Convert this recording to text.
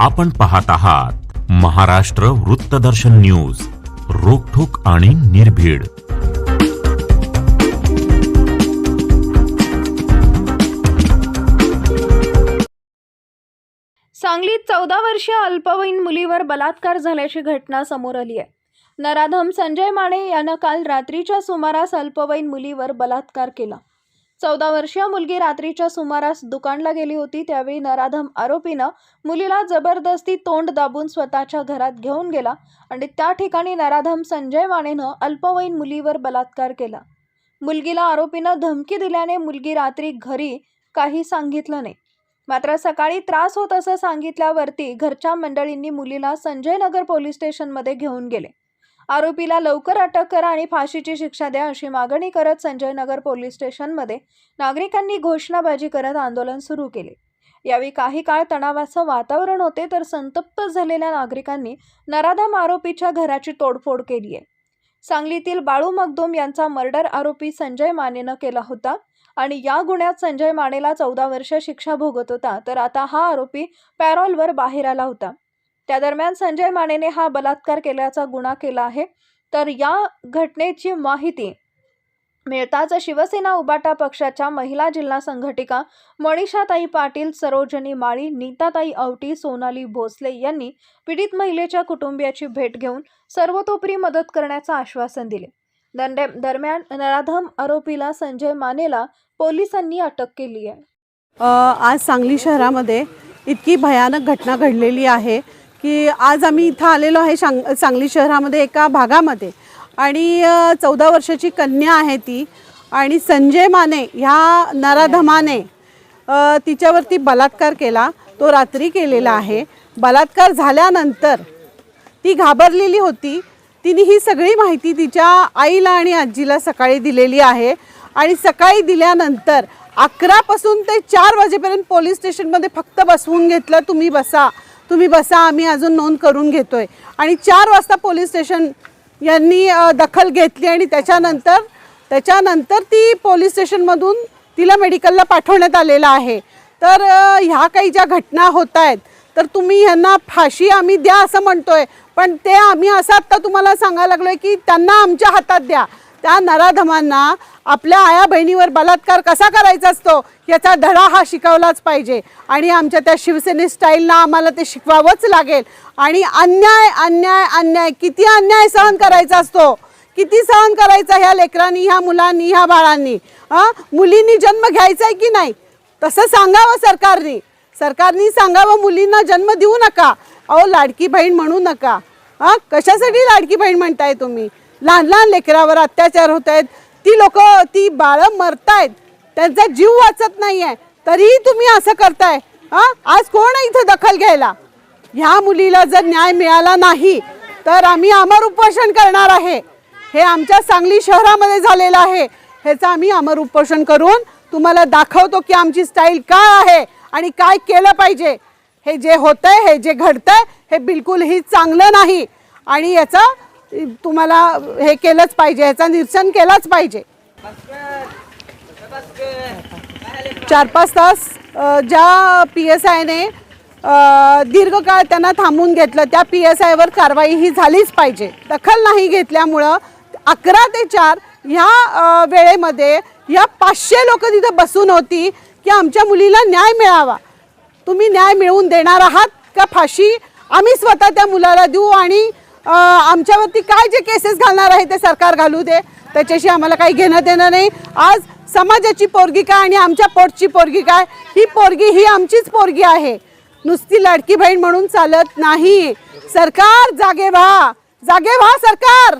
आपण पाहत आहात महाराष्ट्र वृत्तदर्शन न्यूज रोखोक आणि निर्भीड. सांगलीत चौदा वर्षीय अल्पवयीन मुलीवर बलात्कार झाल्याची घटना समोर आली आहे. नराधम संजय माने यानं काल रात्रीच्या सुमारास अल्पवयीन मुलीवर बलात्कार केला. चौदा वर्षीय मुलगी रात्रीच्या सुमारास दुकानला गेली होती त्यावेळी नराधम आरोपीनं मुलीला जबरदस्ती तोंड दाबून स्वतःच्या घरात घेऊन गेला आणि त्या ठिकाणी नराधम संजय मानेनं अल्पवयीन मुलीवर बलात्कार केला. मुलगीला आरोपीनं धमकी दिल्याने मुलगी रात्री घरी काही सांगितलं नाही. मात्र सकाळी त्रास होत असं सांगितल्यावरती घरच्या मंडळींनी मुलीला संजय नगर पोलीस स्टेशनमध्ये घेऊन गेले. आरोपीला लवकर अटक करा आणि फाशीची शिक्षा द्या अशी मागणी करत संजय नगर पोलीस स्टेशनमध्ये नागरिकांनी घोषणाबाजी करत आंदोलन सुरू केले. यावेळी काही काळ तणावाचं वातावरण होते तर संतप्त झालेल्या नागरिकांनी नराधम आरोपीच्या घराची तोडफोड केली आहे. सांगलीतील बाळू मगदूम यांचा मर्डर आरोपी संजय मानेनं केला होता आणि या गुन्ह्यात संजय मानेला चौदा वर्ष शिक्षा भोगत होता तर आता हा आरोपी पॅरोलवर बाहेर आला होता. त्या दरम्यान संजय मानेने हा बलात्कार केल्याचा गुन्हा केला आहे. तर या घटनेची माहिती मिळताच शिवसेना उबाटा पक्षाच्या महिला जिल्हा संघटिका मनीषाताई पाटील सरोजनी माळी नीताताई आवटी सोनाली भोसले यांनी पीडित महिलेच्या कुटुंबियाची भेट घेऊन सर्वतोपरी मदत करण्याचं आश्वासन दिले. दंडे- दरम्यान नराधम आरोपीला संजय मानेला पोलिसांनी अटक केली आहे. आज सांगली शहरामध्ये इतकी भयानक घटना घडलेली आहे. की आज आम्ही इथं आलेलो आहे सांग सांगली शहरामध्ये एका भागामध्ये. आणि चौदा वर्षाची कन्या आहे ती. आणि संजय माने ह्या नराधमाने तिच्यावरती बलात्कार केला. तो रात्री केलेला आहे. बलात्कार झाल्यानंतर ती घाबरलेली होती. तिने ही सगळी माहिती तिच्या आईला आणि आजीला सकाळी दिलेली आहे. आणि सकाळी दिल्यानंतर अकरापासून ते चार वाजेपर्यंत पोलीस स्टेशनमध्ये फक्त बसवून घेतलं. तुम्ही बसा. तुम्ही बसा आम्ही अजून नोंद करून घेतोय. आणि चार वाजता पोलीस स्टेशन यांनी दखल घेतली आणि त्याच्यानंतर त्याच्यानंतर ती पोलीस स्टेशनमधून तिला मेडिकलला पाठवण्यात आलेलं आहे. तर ह्या काही ज्या घटना होत आहेत तर तुम्ही ह्यांना फाशी आम्ही द्या असं म्हणतोय. पण ते आम्ही असं आत्ता तुम्हाला सांगायला लागलो आहे की त्यांना आमच्या हातात द्या. त्या नराधमांना आपल्या आया बहिणीवर बलात्कार कसा करायचा असतो याचा धडा हा शिकवलाच पाहिजे. आणि आमच्या त्या शिवसेने स्टाईलला आम्हाला ते शिकवावंच लागेल. आणि अन्याय अन्याय अन्याय किती अन्याय सहन करायचा असतो? किती सहन करायचा ह्या लेकरांनी ह्या मुलांनी ह्या बाळांनी? हां मुलींनी जन्म घ्यायचा आहे की नाही? तसं सांगावं सरकारने. सरकारने सांगावं मुलींना जन्म देऊ नका. अहो लाडकी बहीण म्हणू नका. हां कशासाठी लाडकी बहीण म्हणताय तुम्ही? लहान लहान लेकरावर अत्याचार होत आहेत ती लोक ती बाळं मरतायत. त्यांचा जीव वाचत नाही आहे तरीही तुम्ही असं करताय. हां? आज कोण आहे इथं दखल घ्यायला? ह्या मुलीला जर न्याय मिळाला नाही तर आम्ही अमर उपोषण करणार आहे. हे आमच्या सांगली शहरामध्ये झालेलं आहे. ह्याचं आम्ही अमर उपोषण करून तुम्हाला दाखवतो की आमची स्टाईल काय आहे आणि काय केलं पाहिजे. हे जे होतंय हे जे घडतंय हे बिलकुलही चांगलं नाही. आणि याचं तुम्हाला हे केलंच पाहिजे याचा निरसन केलाच पाहिजे. चार पाच तास ज्या पी एस आयने दीर्घकाळ त्यांना थांबून घेतलं त्या पी एस आयवर कारवाई ही झालीच पाहिजे. दखल नाही घेतल्यामुळं अकरा ते चार ह्या वेळेमध्ये या पाचशे लोक तिथं बसून होती की आमच्या मुलीला न्याय मिळावा. तुम्ही न्याय मिळवून देणार आहात का फाशी? आम्ही स्वतः त्या मुलाला देऊ आणि आमच्यावरती काय जे केसेस घालणार आहे ते सरकार घालू दे. त्याच्याशी आम्हाला काही घेणं देणं नाही. आज समाजाची पोरगी काय आणि आमच्या पोटची पोरगी काय ही पोरगी ही आमचीच पोरगी आहे. नुसती लाडकी बहीण म्हणून चालत नाही. सरकार जागे व्हा. जागे व्हा सरकार.